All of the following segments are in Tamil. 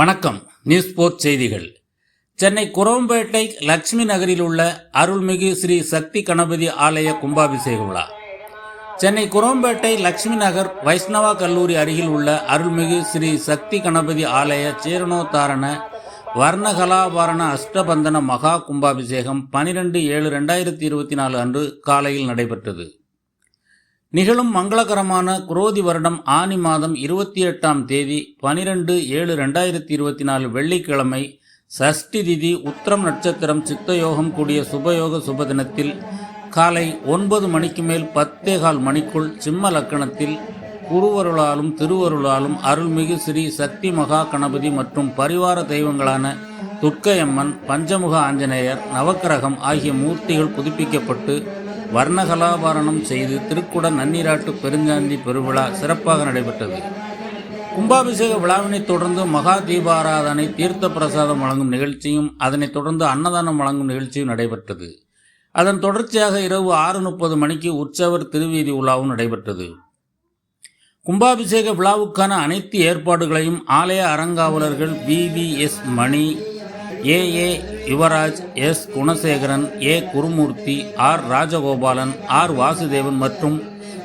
வணக்கம். நியூஸ் போர்ட் செய்திகள். சென்னை குரம்பேட்டை லட்சுமி நகரில் உள்ள அருள்மிகு ஸ்ரீ சக்தி கணபதி ஆலய கும்பாபிஷேக விழா. சென்னை குரம்பேட்டை லட்சுமி நகர் வைஷ்ணவா கல்லூரி அருகில் உள்ள அருள்மிகு ஸ்ரீ சக்தி கணபதி ஆலய சீரணோத்தாரண வர்ணகலாபரண அஷ்டபந்தன மகா கும்பாபிஷேகம் பனிரெண்டு ஏழு ரெண்டாயிரத்தி இருபத்தி நாலு அன்று காலையில் நடைபெற்றது. நிகழும் மங்களகரமான குரோதி வருடம் ஆனி மாதம் இருபத்தி எட்டாம் தேதி பனிரெண்டு ஏழு ரெண்டாயிரத்தி இருபத்தி நாலு வெள்ளிக்கிழமை சஷ்டி திதி உத்திரம் நட்சத்திரம் சித்தயோகம் கூடிய சுபயோக சுபதினத்தில் காலை ஒன்பது மணிக்கு மேல் பத்தேகால் மணிக்குள் சிம்ம லக்கணத்தில் குருவருளாலும் திருவருளாலும் அருள்மிகு ஸ்ரீ சக்தி மகா கணபதி மற்றும் பரிவார தெய்வங்களான துர்க்கையம்மன் பஞ்சமுக ஆஞ்சநேயர் நவக்கிரகம் ஆகிய மூர்த்திகள் புதுப்பிக்கப்பட்டு வர்ணகலாபரணம் செய்து திருக்குட நன்னீராட்டு பெருஞ்சாந்தி பெருவிழா சிறப்பாக நடைபெற்றது. கும்பாபிஷேக விழாவினைத் தொடர்ந்து மகா தீபாராதனை தீர்த்த பிரசாதம் வழங்கும் நிகழ்ச்சியும் அதனைத் தொடர்ந்து அன்னதானம் வழங்கும் நிகழ்ச்சியும் நடைபெற்றது. அதன் தொடர்ச்சியாக இரவு ஆறு முப்பது மணிக்கு உற்சவர் திருவீதி உலாவும் நடைபெற்றது. கும்பாபிஷேக விழாவுக்கான அனைத்து ஏற்பாடுகளையும் ஆலய அறங்காவலர்கள் PVS Mani A A Yuvaraj S. Gunasekaran A. Gurumoorthy R. Rajagopalan R. Vasudevan மற்றும்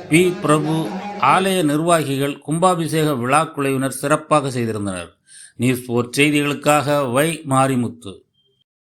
பி. பிரபு ஆலய நிர்வாகிகள் கும்பாபிஷேக விழா குழுவினர் சிறப்பாக செய்திருந்தனர். நியூஸ் போர்ட் செய்திகளுக்காக வை. மாரிமுத்து.